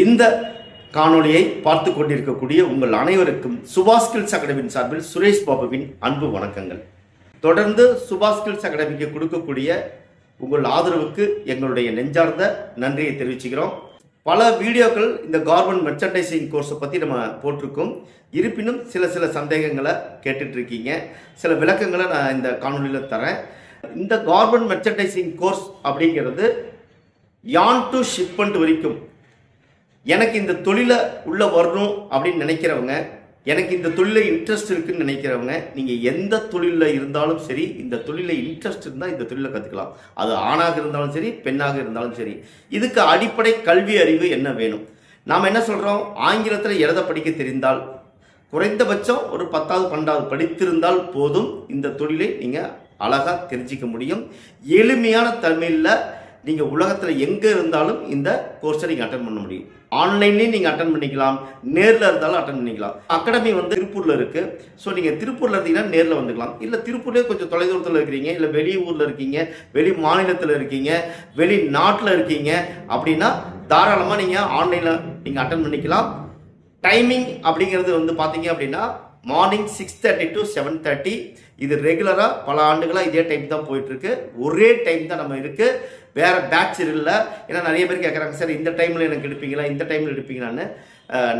இந்த காணொளியை பார்த்து கொண்டிருக்கக்கூடிய உங்கள் அனைவருக்கும் சுபாஸ்கில்ஸ் அகாடமியின் சார்பில் சுரேஷ் பாபுவின் அன்பு வணக்கங்கள். தொடர்ந்து சுபாஷ் ஸ்கில்ஸ் அகாடமிக்கு கொடுக்கக்கூடிய உங்கள் ஆதரவுக்கு எங்களுடைய நெஞ்சார்ந்த நன்றியை தெரிவிச்சுக்கிறோம். பல வீடியோக்கள் இந்த கார்மெண்ட் மெர்ச்சன்டைசிங் கோர்ஸை பற்றி நம்ம போட்டிருக்கோம். இருப்பினும் சில சில சந்தேகங்களை கேட்டுட்ருக்கீங்க. சில விளக்கங்களை நான் இந்த காணொலியில் தரேன். இந்த கார்மெண்ட் மெர்ச்சன்டைசிங் கோர்ஸ் அப்படிங்கிறது யான் டு ஷிப்பண்ட் வரைக்கும் எனக்கு இந்த தொழிலை உள்ளே வரணும் அப்படின்னு நினைக்கிறவங்க எனக்கு இந்த தொழிலில் இன்ட்ரெஸ்ட் இருக்குன்னு நினைக்கிறவங்க நீங்கள் எந்த தொழிலில் இருந்தாலும் சரி இந்த தொழிலில் இன்ட்ரெஸ்ட் இருந்தால் இந்த தொழிலை கற்றுக்கலாம் அது ஆணாக இருந்தாலும் சரி பெண்ணாக இருந்தாலும் சரி. இதுக்கு அடிப்படை கல்வி அறிவு என்ன வேணும்? நாம் என்ன சொல்கிறோம் ஆங்கிலத்தில் எழுத படிக்க தெரிந்தால் குறைந்தபட்சம் ஒரு பத்தாவது பன்னெண்டாவது படித்திருந்தால் போதும். இந்த தொழிலை நீங்கள் அழகாக தெரிஞ்சிக்க முடியும். எளிமையான தமிழில் நீங்கள் உலகத்தில் எங்கே இருந்தாலும் இந்த கோர்ஸை நீங்கள் அட்டன் பண்ண முடியும். ஆன்லைன்லேயும் நீங்கள் அட்டன் பண்ணிக்கலாம். நேரில் இருந்தாலும் அட்டன் பண்ணிக்கலாம். அகாடமி வந்து திருப்பூரில் இருக்குது ஸோ நீங்கள் திருப்பூரில் இருந்தீங்கன்னா நேரில் வந்துக்கலாம். இல்லை திருப்பூர்லேயே கொஞ்சம் தொலைதூரத்தில் இருக்கிறீங்க. இல்லை வெளியூரில் இருக்கீங்க. வெளி மாநிலத்தில் இருக்கீங்க. வெளி நாட்டில் இருக்கீங்க. அப்படின்னா தாராளமாக நீங்கள் ஆன்லைனில் நீங்கள் அட்டன் பண்ணிக்கலாம். டைமிங் அப்படிங்கிறது வந்து பார்த்தீங்க அப்படின்னா morning six thirty to seven thirty இது ரெகுலராக பல ஆண்டுகளாக இதே டைம் தான் போயிட்டுருக்கு. ஒரே டைம் தான் நம்ம இருக்குது வேறு பேட்ச் இல்லை. ஏன்னா நிறைய பேர் கேட்குறாங்க சார் இந்த டைமில் எனக்கு எடுப்பீங்களா? இந்த டைமில் எடுப்பீங்களான்னு.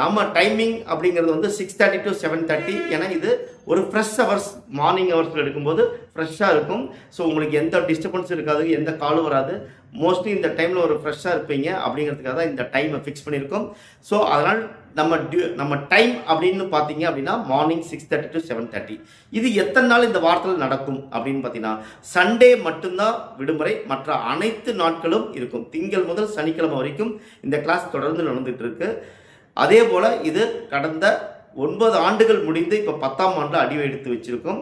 நம்ம டைமிங் அப்படிங்கிறது வந்து six thirty to seven thirty ஏன்னா இது ஒரு ஃப்ரெஷ் ஹவர்ஸ் மார்னிங் ஹவர்ஸில் எடுக்கும்போது ஃப்ரெஷ்ஷாக இருக்கும். ஸோ உங்களுக்கு எந்த டிஸ்டர்பன்ஸும் இருக்காது எந்த காலும் வராது. மோஸ்ட்லி இந்த டைமில் ஒரு ஃப்ரெஷ்ஷாக இருப்பீங்க அப்படிங்கிறதுக்காக தான் இந்த டைமை ஃபிக்ஸ் பண்ணியிருக்கோம். ஸோ அதனால் நம்ம டியூ நம்ம டைம் அப்படின்னு பார்த்தீங்க அப்படின்னா morning six thirty to seven thirty இது எத்தனை நாள் இந்த வாரத்தில் நடக்கும் அப்படின்னு பார்த்தீங்கன்னா சண்டே மட்டும்தான் விடுமுறை மற்ற அனைத்து நாட்களும் இருக்கும். திங்கள் முதல் சனிக்கிழமை வரைக்கும் இந்த கிளாஸ் தொடர்ந்து நடந்துகிட்டு இருக்குது அதே போல் இது கடந்த ஒன்பது ஆண்டுகள் முடிந்து இப்போ பத்தாம் ஆண்டு அடி எடுத்து வச்சுருக்கோம்.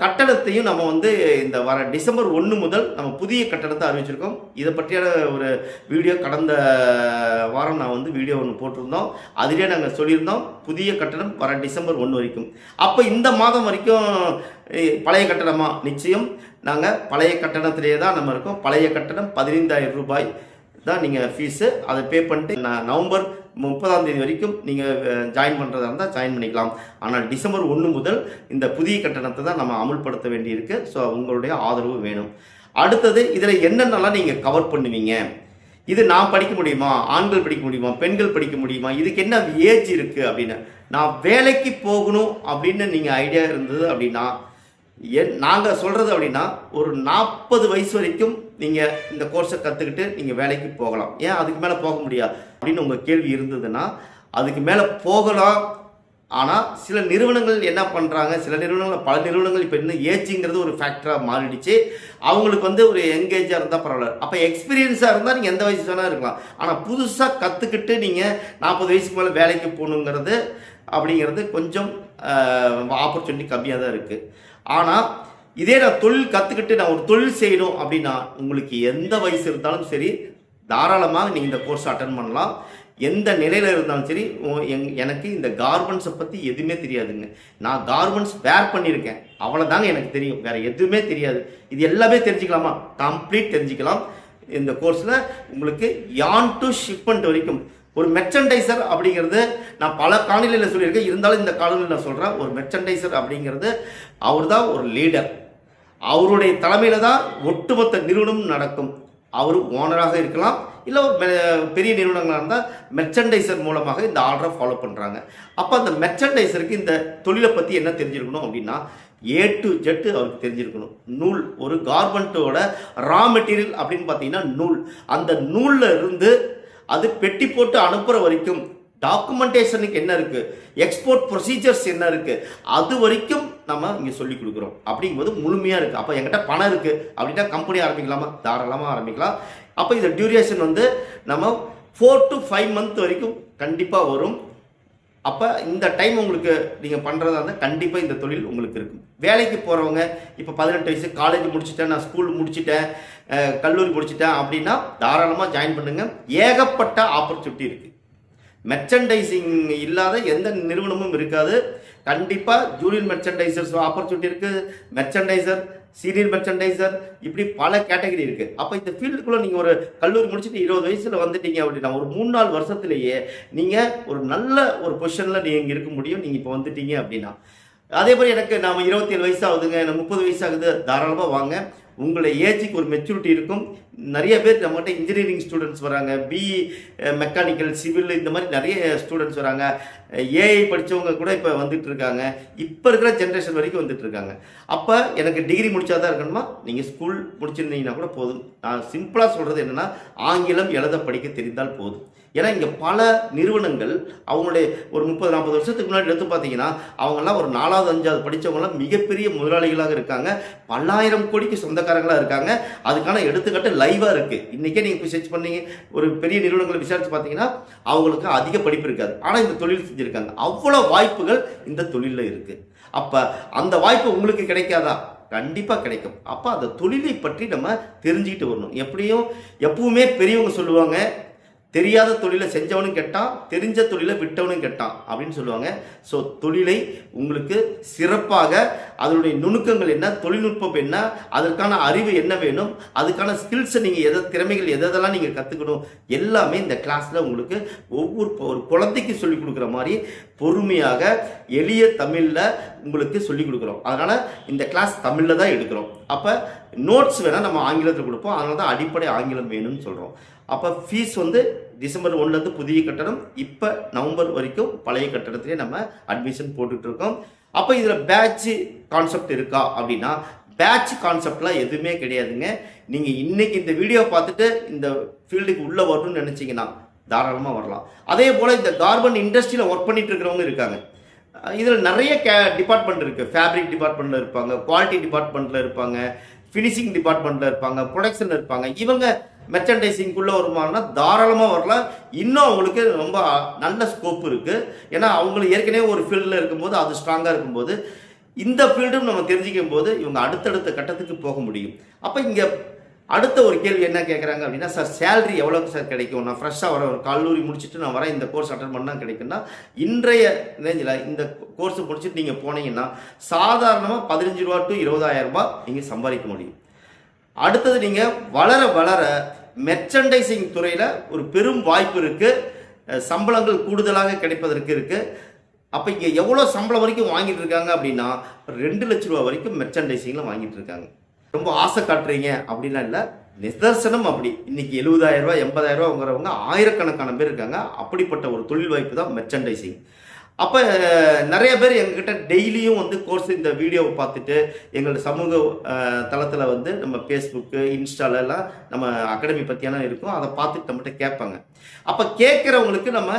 கட்டடத்தையும் நம்ம வந்து இந்த வர டிசம்பர் ஒன்று முதல் நம்ம புதிய கட்டடத்தை அறிவிச்சிருக்கோம். இதை பற்றியான ஒரு வீடியோ கடந்த வாரம் நான் வந்து வீடியோ ஒன்று போட்டிருந்தோம். அதிலே நாங்கள் சொல்லியிருந்தோம் புதிய கட்டடம் வர டிசம்பர் ஒன்று வரைக்கும். அப்போ இந்த மாதம் வரைக்கும் பழைய கட்டணமாக நிச்சயம். நாங்கள் பழைய கட்டணத்திலே தான் நம்ம இருக்கோம். பழைய கட்டணம் பதினைந்தாயிரம் ரூபாய். தான் நீங்கள் ஃபீஸு அதை பே பண்ணிட்டு நான் நவம்பர் முப்பதாம் தேதி வரைக்கும் நீங்கள் ஜாயின் பண்ணுறதா இருந்தால் ஜாயின் பண்ணிக்கலாம். ஆனால் டிசம்பர் ஒன்று முதல் இந்த புதிய கட்டணத்தை தான் நம்ம அமுல்படுத்த வேண்டியிருக்கு. ஸோ உங்களுடைய ஆதரவு வேணும். அடுத்தது இதில் என்னென்னலாம் நீங்கள் கவர் பண்ணுவீங்க? இது நான் படிக்க முடியுமா? ஆண்கள் படிக்க முடியுமா? பெண்கள் படிக்க முடியுமா? இதுக்கு என்ன ஏஜ் இருக்குது அப்படின்னு. நான் வேலைக்கு போகணும் அப்படின்னு நீங்கள் ஐடியா இருந்தது அப்படின்னா என் நாங்கள் சொல்கிறது அப்படின்னா ஒரு நாற்பது வயசு வரைக்கும் நீங்கள் இந்த கோர்ஸை கற்றுக்கிட்டு நீங்கள் வேலைக்கு போகலாம். ஏன் அதுக்கு மேலே போக முடியாது? அப்படின்னு உங்கள் கேள்வி இருந்ததுன்னா அதுக்கு மேலே போகலாம். ஆனால் சில நிறுவனங்கள் என்ன பண்ணுறாங்க சில நிறுவனங்கள் பல நிறுவனங்கள் இப்போ இன்னும் ஏஜ்ங்கிறது ஒரு ஃபேக்டராக மாறிடுச்சு. அவங்களுக்கு வந்து ஒரு எங்கேஜாக இருந்தால் பரவாயில்ல. அப்போ எக்ஸ்பீரியன்ஸாக இருந்தால் நீங்கள் எந்த வயசு வேணால் இருக்கலாம். ஆனால் புதுசாக கற்றுக்கிட்டு நீங்கள் நாற்பது வயசுக்கு மேலே வேலைக்கு போகணுங்கிறது அப்படிங்கிறது கொஞ்சம் ஆப்பர்ச்சுனிட்டி கம்மியாக தான் இருக்குது ஆனால் இதே நான் தொழில் கற்றுக்கிட்டு நான் ஒரு தொழில் செய்யணும் அப்படின்னா உங்களுக்கு எந்த வயசு இருந்தாலும் சரி தாராளமாக நீங்கள் இந்த கோர்ஸ் அட்டன் பண்ணலாம். எந்த நிலையில் இருந்தாலும் சரி எங் எனக்கு இந்த கார்மெண்ட்ஸை பற்றி எதுவுமே தெரியாதுங்க. நான் கார்மெண்ட்ஸ் வேர் பண்ணியிருக்கேன். அவ்வளோதாங்க எனக்கு தெரியும். வேறு எதுவுமே தெரியாது. இது எல்லாமே தெரிஞ்சுக்கலாமா? கம்ப்ளீட் தெரிஞ்சுக்கலாம். இந்த கோர்ஸில் உங்களுக்கு யான் டு ஷிப்மெண்ட் வரைக்கும் ஒரு மெர்ச்சன்டைசர் அப்படிங்கிறது நான் பல காணொலியில் சொல்லியிருக்கேன். இருந்தாலும் இந்த காணொலியில் நான் சொல்கிறேன் ஒரு மெர்ச்சன்டைசர் அப்படிங்கிறது அவர் தான் ஒரு லீடர் அவருடைய தலைமையில் தான் ஒட்டுமொத்த நிறுவனம் நடக்கும். அவர் ஓனராக இருக்கலாம் இல்லை ஒரு பெரிய நிறுவனங்களாக இருந்தால் மெர்ச்சன்டைசர் மூலமாக இந்த ஆர்டரை ஃபாலோ பண்ணுறாங்க அப்போ அந்த மெர்ச்சன்டைசருக்கு இந்த தொழிலை பற்றி என்ன தெரிஞ்சிருக்கணும் அப்படின்னா ஏ டு ஜெட்டு அவருக்கு தெரிஞ்சிருக்கணும். நூல் ஒரு கார்மெண்ட்டோட ரா மெட்டீரியல் அப்படின்னு பார்த்தீங்கன்னா நூல். அந்த நூலில் இருந்து அது பெட்டி போட்டு அனுப்புகிற வரைக்கும் டாக்குமெண்டேஷனுக்கு என்ன இருக்குது எக்ஸ்போர்ட் ப்ரொசீஜர்ஸ் என்ன இருக்குது அது வரைக்கும் நம்ம இங்கே சொல்லி கொடுக்குறோம். அப்படிங்கும்போது முழுமையாக இருக்குது அப்போ எங்கிட்ட பணம் இருக்குது அப்படின்னா கம்பெனி ஆரம்பிக்கலாமா? தாராளமாக ஆரம்பிக்கலாம். அப்போ இந்த டியூரேஷன் வந்து நம்ம ஃபோர் டு ஃபைவ் மந்த் வரைக்கும் கண்டிப்பாக வரும். அப்போ இந்த டைம் உங்களுக்கு நீங்கள் பண்ணுறதா இருந்தால் கண்டிப்பாக இந்த தொழில் உங்களுக்கு இருக்கும். வேலைக்கு போகிறவங்க இப்போ பதினெட்டு வயசு காலேஜ் முடிச்சிட்டேன் நான் ஸ்கூல் முடிச்சிட்டேன் கல்லூரி முடிச்சிட்டேன் அப்படின்னா தாராளமாக ஜாயின் பண்ணுங்கள் ஏகப்பட்ட ஆப்பர்ச்சுனிட்டி இருக்குது மெர்ச்சன்டைசிங் இல்லாத எந்த நிறுவனமும் இருக்காது. கண்டிப்பாக ஜூனியர் மெர்ச்சன்டைசர்ஸ் ஆப்பர்ச்சுனிட்டி இருக்குது மெர்ச்சன்டைசர் சீனியர் மெர்ச்சன்டைசர் இப்படி பல கேட்டகரி இருக்கு. அப்போ இந்த ஃபீல்டுக்குள்ளே நீங்கள் ஒரு கல்லூரி முடிச்சுட்டு இருபது வயசில் வந்துட்டீங்க அப்படின்னா ஒரு மூணு நாலு வருஷத்துலேயே நீங்கள் ஒரு நல்ல ஒரு பொசிஷனில் நீங்கள் இருக்க முடியும். நீங்கள் இப்போ வந்துட்டீங்க அப்படின்னா. அதே மாதிரி எனக்கு நாம இருபத்தேழு வயசாகுதுங்க வயசு ஆகுதுங்க எனக்கு முப்பது வயசாகுது தாராளமாக வாங்க. உங்களை ஏஜுக்கு ஒரு மெச்சூரிட்டி இருக்கும். நிறைய பேர் நம்மகிட்ட இன்ஜினியரிங் ஸ்டூடெண்ட்ஸ் வராங்க. பிஇ மெக்கானிக்கல் சிவில் இந்த மாதிரி நிறைய ஸ்டூடெண்ட்ஸ் வராங்க. ஏஐ படித்தவங்க கூட இப்போ வந்துட்டு இருக்காங்க. இப்போ இருக்கிற ஜென்ரேஷன் வரைக்கும் வந்துட்டு இருக்காங்க. அப்போ எனக்கு டிகிரி முடிச்சாதான் இருக்கணுமா? நீங்கள் ஸ்கூல் முடிச்சிருந்தீங்கன்னா கூட போதும். நான் சிம்பிளாக சொல்கிறது என்னென்னா ஆங்கிலம் எழுத படிக்க தெரிந்தால் போதும். ஏன்னா இங்கே பல நிறுவனங்கள் அவங்களுடைய ஒரு முப்பது நாற்பது வருஷத்துக்கு முன்னாடி எடுத்து பார்த்தீங்கன்னா அவங்கெல்லாம் ஒரு நாலாவது அஞ்சாவது படித்தவங்களாம் மிகப்பெரிய முதலாளிகளாக இருக்காங்க. பல்லாயிரம் கோடிக்கு சொந்தக்காரங்களாக இருக்காங்க. அதுக்கான எடுத்துக்காட்டு லைவாக இருக்குது இன்றைக்கே நீங்கள் போய் சர்ச் பண்ணீங்க. ஒரு பெரிய நிறுவனங்களை விசாரித்து பார்த்தீங்கன்னா அவங்களுக்கு அதிக படிப்பு இருக்காது. ஆனால் இந்த தொழில் செஞ்சுருக்காங்க. அவ்வளோ வாய்ப்புகள் இந்த தொழிலில் இருக்குது அப்போ அந்த வாய்ப்பு உங்களுக்கு கிடைக்காதா? கண்டிப்பாக கிடைக்கும். அப்போ அந்த தொழிலை பற்றி நம்ம தெரிஞ்சுக்கிட்டு வரணும். எப்படியும் எப்பவுமே பெரியவங்க சொல்லுவாங்க தெரியாத தொழிலை செஞ்சவனும் கெட்டான் தெரிஞ்ச தொழிலை விட்டவனும் கெட்டான் அப்படின்னு சொல்லுவாங்க. ஸோ தொழிலை உங்களுக்கு சிறப்பாக அதனுடைய நுணுக்கங்கள் என்ன தொழில்நுட்பம் என்ன அதற்கான அறிவு என்ன வேணும் அதுக்கான ஸ்கில்ஸை நீங்கள் எதை திறமைகள் எதெல்லாம் நீங்கள் கற்றுக்கணும் எல்லாமே இந்த கிளாஸில் உங்களுக்கு ஒவ்வொரு ஒரு குழந்தைக்கு சொல்லிக் கொடுக்குற மாதிரி பொறுமையாக எளிய தமிழில் உங்களுக்கு சொல்லிக் கொடுக்குறோம். அதனால் இந்த கிளாஸ் தமிழில் தான் எடுக்கிறோம். அப்போ நோட்ஸ் வேணால் நம்ம ஆங்கிலத்தில் கொடுப்போம். அதனால தான் அடிப்படை ஆங்கிலம் வேணும்னு சொல்கிறோம் அப்போ ஃபீஸ் வந்து டிசம்பர் ஒன்லேருந்து புதிய கட்டணம் இப்போ நவம்பர் வரைக்கும் பழைய கட்டணத்திலே நம்ம அட்மிஷன் போட்டுட்ருக்கோம் அப்போ இதில் பேட்ச் கான்செப்ட் இருக்கா அப்படின்னா பேட்ச் கான்செப்ட்லாம் எதுவுமே கிடையாதுங்க. நீங்கள் இன்றைக்கி இந்த வீடியோ பார்த்துட்டு இந்த ஃபீல்டுக்கு உள்ளே வரணும்னு நினச்சிங்கன்னா தாராளமாக வரலாம். அதே போல் இந்த கார்மெண்ட் இண்டஸ்ட்ரியில் ஒர்க் பண்ணிட்டு இருக்கிறவங்க இருக்காங்க. இதில் நிறைய கே டிபார்ட்மெண்ட் இருக்குது ஃபேப்ரிக் டிபார்ட்மெண்ட்டில் இருப்பாங்க குவாலிட்டி டிபார்ட்மெண்ட்டில் இருப்பாங்க ஃபினிஷிங் டிபார்ட்மெண்ட்டில் இருப்பாங்க ப்ரொடக்ஷனில் இருப்பாங்க. இவங்க மெர்ச்சன்டைசிங்குள்ளே வருமானா தாராளமாக வரலாம். இன்னும் அவங்களுக்கு ரொம்ப நல்ல ஸ்கோப் இருக்குது ஏன்னா அவங்களுக்கு ஏற்கனவே ஒரு ஃபீல்டில் இருக்கும்போது அது ஸ்ட்ராங்காக இருக்கும்போது இந்த ஃபீல்டும் நம்ம தெரிஞ்சிக்கும் போது இவங்க அடுத்தடுத்த கட்டத்துக்கு போக முடியும். அப்போ இங்கே அடுத்த ஒரு கேள்வி என்ன கேட்குறாங்க அப்படின்னா சார் சேலரி எவ்வளோக்கு சார் கிடைக்கும்? நான் ஃப்ரெஷ்ஷாக வர ஒரு கல்லூரி முடிச்சுட்டு நான் வரேன் இந்த கோர்ஸ் அட்டன் பண்ணால் கிடைக்குன்னா இன்றைய ரேஞ்சில் இந்த கோர்ஸ் முடிச்சுட்டு நீங்கள் போனீங்கன்னா சாதாரணமாக பதினஞ்சு ரூபா டு இருபதாயிரம் ரூபாய் நீங்கள் சம்பாதிக்க முடியும். அடுத்தது நீங்கள் வளர வளர மெர்ச்சன்டைசிங் துறையில் ஒரு பெரும் வாய்ப்பு இருக்குது சம்பளங்கள் கூடுதலாக கிடைப்பதற்கு இருக்குது அப்போ இங்கே எவ்வளோ சம்பளம் வரைக்கும் வாங்கிட்டு இருக்காங்க அப்படின்னா ரெண்டு லட்ச ரூபா வரைக்கும் மெர்ச்சன்டைசிங்கில் வாங்கிட்டு இருக்காங்க. ரொம்ப ஆசை காட்டுறீங்க அப்படிலாம் இல்லை நிதர்சனம் அப்படி. இன்னைக்கு எழுபதாயிரம் ரூபா எண்பதாயிரம் ரூபாங்கிறவங்க ஆயிரக்கணக்கான பேர் இருக்காங்க. அப்படிப்பட்ட ஒரு தொழில் வாய்ப்பு தான் மெர்ச்சன்டைசிங் அப்போ நிறைய பேர் எங்ககிட்ட டெய்லியும் வந்து கோர்ஸ் இந்த வீடியோவை பார்த்துட்டு எங்களோட சமூக தளத்தில் வந்து நம்ம ஃபேஸ்புக்கு இன்ஸ்டாலெல்லாம் நம்ம அகாடமி பற்றியான இருக்கும். அதை பார்த்துட்டு நம்மகிட்ட கேட்பாங்க. அப்போ கேட்குறவங்களுக்கு நம்ம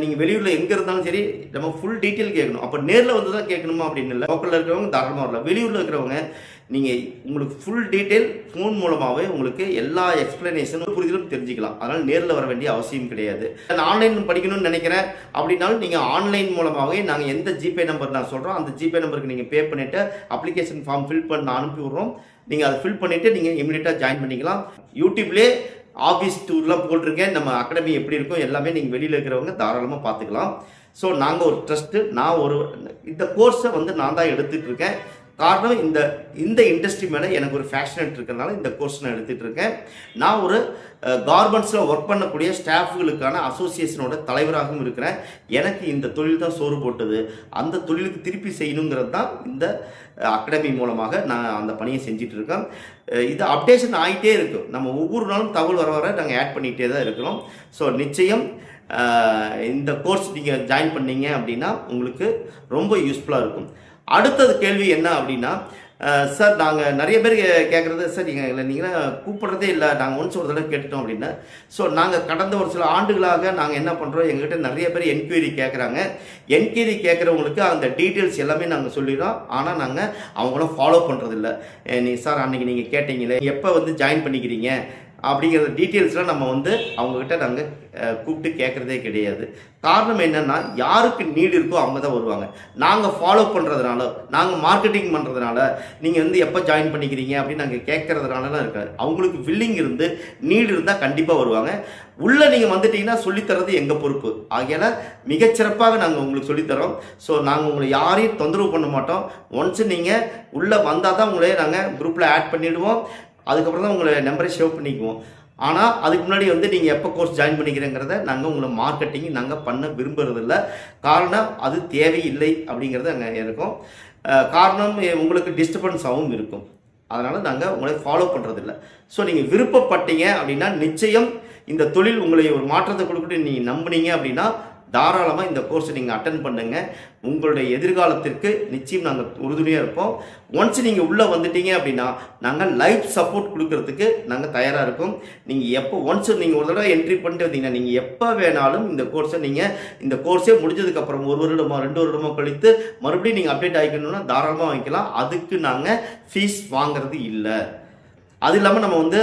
நீங்கள் வெளியூரில் எங்கே இருந்தாலும் சரி நம்ம ஃபுல் டீட்டெயில் கேட்கணும். அப்போ நேரில் வந்து தான் கேட்கணுமா அப்படின்னு இல்லை. லோக்கலில் இருக்கிறவங்க தாராளமாக இல்லை வெளியூரில் இருக்கிறவங்க நீங்கள் உங்களுக்கு ஃபுல் டீட்டெயில் ஃபோன் மூலமாகவே உங்களுக்கு எல்லா எக்ஸ்பிளனேஷனும் புரிதலும் தெரிஞ்சுக்கலாம். அதனால் நேரில் வர வேண்டிய அவசியம் கிடையாது. நான் ஆன்லைன் படிக்கணும்னு நினைக்கிறேன். அப்படின்னாலும் நீங்கள் ஆன்லைன் மூலமாகவே நாங்கள் எந்த ஜிபே நம்பர் நான் சொல்கிறோம் அந்த ஜிபே நம்பருக்கு நீங்கள் பே பண்ணிவிட்டு அப்ளிகேஷன் ஃபார்ம் ஃபில் பண்ண அனுப்பி விட்றோம். நீங்கள் அதை ஃபில் பண்ணிவிட்டு நீங்கள் இமீடியட்டாக ஜாயின் பண்ணிக்கலாம். யூடியூப்லேயே ஆஃபீஸ் டூர்லாம் போட்டிருக்கேன். நம்ம அகாடமி எப்படி இருக்கும் எல்லாமே நீங்கள் வெளியில் இருக்கிறவங்க தாராளமாக பார்த்துக்கலாம். ஸோ நாங்கள் ஒரு ட்ரஸ்ட்டு நான் ஒரு இந்த கோர்ஸை வந்து நான் தான் எடுத்துகிட்ருக்கேன் காரணம் இந்த இந்த இண்டஸ்ட்ரி மேலே எனக்கு ஒரு ஃபேஷனட் இருக்கிறதுனால இந்த கோர்ஸ் நான் எடுத்துகிட்டு இருக்கேன் நான் ஒரு கார்மெண்ட்ஸில் ஒர்க் பண்ணக்கூடிய ஸ்டாஃப்களுக்கான அசோசியேஷனோட தலைவராகவும் இருக்கிறேன். எனக்கு இந்த தொழில் தான் சோறு போட்டது. அந்த தொழிலுக்கு திருப்பி செய்யணுங்கிறது தான் இந்த அகாடமி மூலமாக நான் அந்த பணியை செஞ்சுட்டு இருக்கேன் இது அப்டேஷன் ஆகிட்டே இருக்கும் நம்ம ஒவ்வொரு நாளும் தகவல் வர வர நாங்கள் ஆட் பண்ணிகிட்டே தான் இருக்கிறோம். ஸோ நிச்சயம் இந்த கோர்ஸ் நீங்கள் ஜாயின் பண்ணீங்க அப்படின்னா உங்களுக்கு ரொம்ப யூஸ்ஃபுல்லாக இருக்கும். அடுத்தது கேள்வி என்ன அப்படின்னா சார் நாங்கள் நிறைய பேர் கேட்குறது சார் நீங்கள் நீங்கள் கூப்பிட்றதே இல்லை நாங்கள் ஒன்ஸ் ஒரு தடவை கேட்டுட்டோம் அப்படின்னா ஸோ நாங்கள் கடந்த ஒரு சில ஆண்டுகளாக நாங்கள் என்ன பண்ணுறோம் எங்ககிட்ட நிறைய பேர் என்கொயரி கேட்குறாங்க என்கொயரி கேட்குறவங்களுக்கு அந்த டீட்டெயில்ஸ் எல்லாமே நாங்கள் சொல்லிடுறோம். ஆனால் நாங்கள் அவங்கள ஃபாலோ பண்ணுறதில்ல நீ சார் அன்றைக்கி நீங்கள் கேட்டீங்களே எப்போ வந்து ஜாயின் பண்ணிக்கிறீங்க? அப்படிங்கிற டீட்டெயில்ஸ்லாம் நம்ம வந்து அவங்கக்கிட்ட நாங்கள் கூப்பிட்டு கேட்குறதே கிடையாது. காரணம் என்னென்னா யாருக்கு நீடு இருக்கோ அவங்க தான் வருவாங்க. நாங்கள் ஃபாலோ பண்ணுறதுனால நாங்கள் மார்க்கெட்டிங் பண்ணுறதுனால நீங்கள் வந்து எப்போ ஜாயின் பண்ணிக்கிறீங்க அப்படின்னு நாங்கள் கேட்குறதுனாலலாம் இருக்காது அவங்களுக்கு வில்லிங் இருந்து நீடு இருந்தால் கண்டிப்பாக வருவாங்க. உள்ளே நீங்கள் வந்துட்டீங்கன்னா சொல்லித்தரது எங்கள் பொறுப்பு? ஆகையால் மிகச்சிறப்பாக நாங்கள் உங்களுக்கு சொல்லித்தரோம் ஸோ நாங்கள் உங்களை யாரையும் தொந்தரவு பண்ண மாட்டோம். ஒன்ஸ் நீங்கள் உள்ளே வந்தால் தான் உங்களே நாங்கள் குரூப்பில் ஆட் பண்ணிவிடுவோம் அதுக்கப்புறம் தான் உங்களை நம்பரை சேவ் பண்ணிக்குவோம். ஆனால் அதுக்கு முன்னாடி வந்து நீங்கள் எப்போ கோர்ஸ் ஜாயின் பண்ணிக்கிறேங்கிறத நாங்கள் உங்களை மார்க்கெட்டிங் நாங்கள் பண்ண விரும்புகிறதில்ல காரணம் அது தேவையில்லை அப்படிங்கிறது அங்கே இருக்கும். காரணம் உங்களுக்கு டிஸ்டர்பன்ஸாகவும் இருக்கும். அதனால் நாங்கள் உங்களை ஃபாலோ பண்ணுறதில்ல ஸோ நீங்கள் விருப்பப்பட்டீங்க அப்படின்னா நிச்சயம் இந்த தொழில் உங்களை ஒரு மாற்றத்தை கொடுக்கிட்டு நீங்கள் நம்புனீங்க அப்படின்னா தாராளமாக இந்த கோர்ஸை நீங்கள் அட்டன் பண்ணுங்கள் உங்களுடைய எதிர்காலத்திற்கு நிச்சயம் நாங்கள் உறுதுணையாக இருப்போம். ஒன்ஸ் நீங்கள் உள்ளே வந்துட்டீங்க அப்படின்னா நாங்கள் லைஃப் சப்போர்ட் கொடுக்கறதுக்கு நாங்கள் தயாராக இருக்கோம். நீங்கள் எப்போ ஒன்ஸ் நீங்கள் ஒரு தடவை என்ட்ரி பண்ணிட்டு வந்தீங்கன்னா நீங்கள் எப்போ வேணாலும் இந்த கோர்ஸை நீங்கள் இந்த கோர்ஸே முடிஞ்சதுக்கப்புறம் ஒரு வருடமோ ரெண்டு வருடமோ கழித்து மறுபடியும் நீங்கள் அப்டேட் ஆகிக்கணும்னா தாராளமாக வாங்கிக்கலாம். அதுக்கு நாங்கள் ஃபீஸ் வாங்குறது இல்லை. அது இல்லாமல் நம்ம வந்து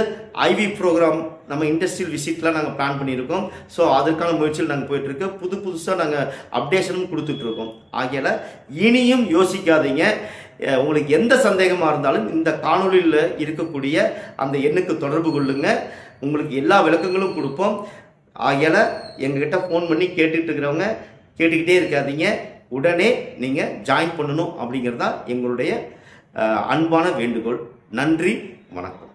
ஐவி ப்ரோக்ராம் நம்ம இண்டஸ்ட்ரியல் விசிட்லாம் நாங்கள் பிளான் பண்ணியிருக்கோம். ஸோ அதற்கான முயற்சியில் நாங்கள் போயிட்டுருக்கு. புது புதுசாக நாங்கள் அப்டேஷனும் கொடுத்துட்ருக்கோம் ஆகையால் இனியும் யோசிக்காதீங்க. உங்களுக்கு எந்த சந்தேகமாக இருந்தாலும் இந்த காணொலியில் இருக்கக்கூடிய அந்த எண்ணுக்கு தொடர்பு கொள்ளுங்க. உங்களுக்கு எல்லா விளக்கங்களும் கொடுப்போம். ஆகையால் எங்ககிட்ட ஃபோன் பண்ணி கேட்டுட்டு இருக்கிறவங்க கேட்டுக்கிட்டே இருக்காதீங்க. உடனே நீங்கள் ஜாயின் பண்ணணும் அப்படிங்கிறது தான் எங்களுடைய அன்பான வேண்டுகோள். நன்றி வணக்கம்.